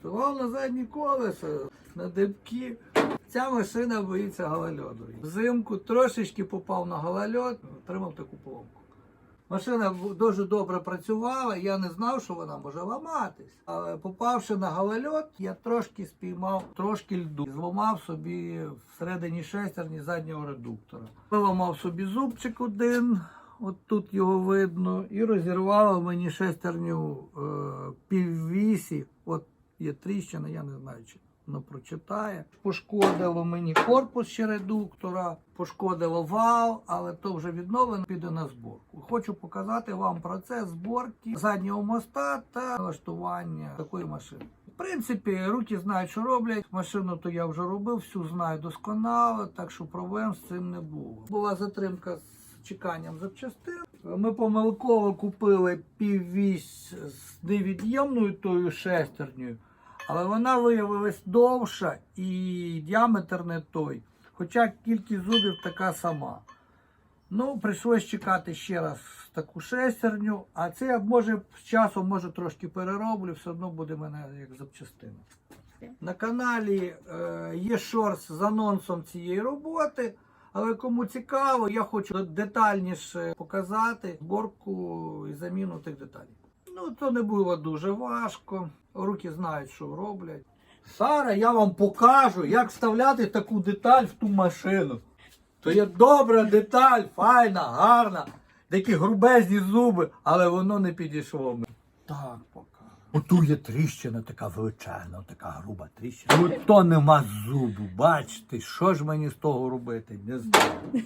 Ставав на задні колеса, на дибки. Ця машина боїться голольоду. Взимку трошечки попав на голольод, отримав таку поломку. Машина дуже добре працювала, я не знав, що вона може ламатись. Але попавши на голольот, я трошки спіймав трошки льду. Зламав собі всередині шестерні заднього редуктора. Виламав собі зубчик один, от тут його видно, і розірвало мені шестерню е, піввісі. От є тріщина, я не знаю, чи воно прочитає. Пошкодило мені корпус ще редуктора, пошкодило вал, але то вже відновлено, піде на зборку. Хочу показати вам процес зборки заднього моста та налаштування такої машини. В принципі, руки знають, що роблять. Машину то я вже робив, всю знаю досконало, так що проблем з цим не було. Була затримка з чеканням запчастин. Ми помилково купили піввісь з невід'ємною тою шестернею, але вона виявилась довша і діаметр не той. Хоча кількість зубів така сама. Ну, прийшлось чекати ще раз таку шестерню, а це я може з часом може трошки перероблю, все одно буде мене як запчастина. На каналі е, є шорс з анонсом цієї роботи, але кому цікаво, я хочу детальніше показати зборку і заміну тих деталей. Ну, то не було дуже важко. Руки знають, що роблять. Сара, я вам покажу, як вставляти таку деталь в ту машину. То є добра деталь, файна, гарна, такі грубезні зуби, але воно не підійшло. мені. Так, покажу. Оту є тріщина така величезна, така груба тріщина. Тут то нема зубу. Бачите, що ж мені з того робити? Не знаю.